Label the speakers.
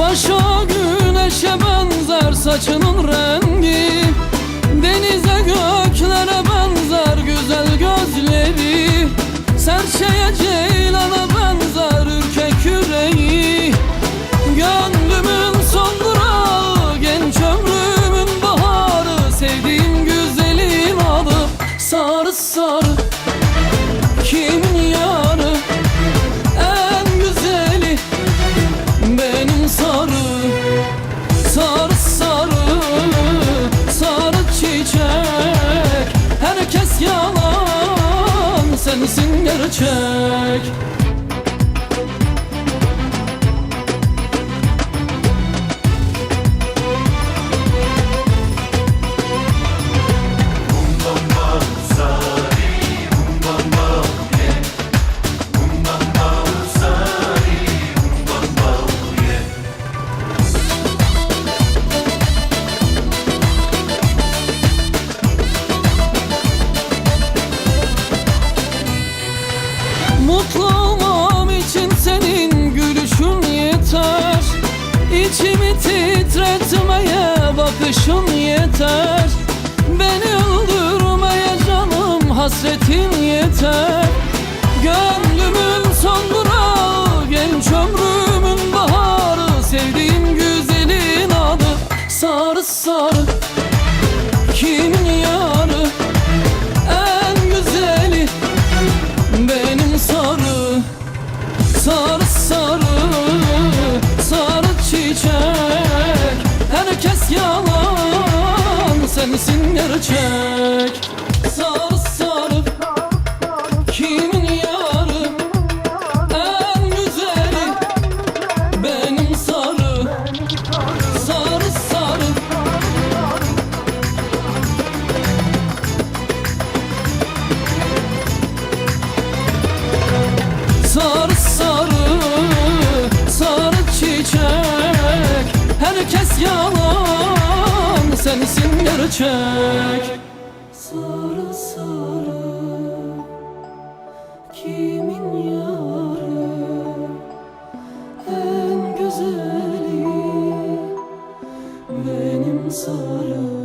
Speaker 1: Taşa güneşe benzer saçının rengi. Denize göklere benzer sensin İçimi titretmeye bakışın yeter. Beni öldürmeye canım hasretin yeter. Gönlümün son durağı genç ömrümün baharı. Sevdiğim güzelin adı sarı sarı sensin gerçek Sarı sarı kimin yarı? En güzeli benim sarı Sarı sarı Sarı sarı sarı çiçek. Herkes yalan çek. Sarı sarı kimin yarı? En güzeli benim sarı.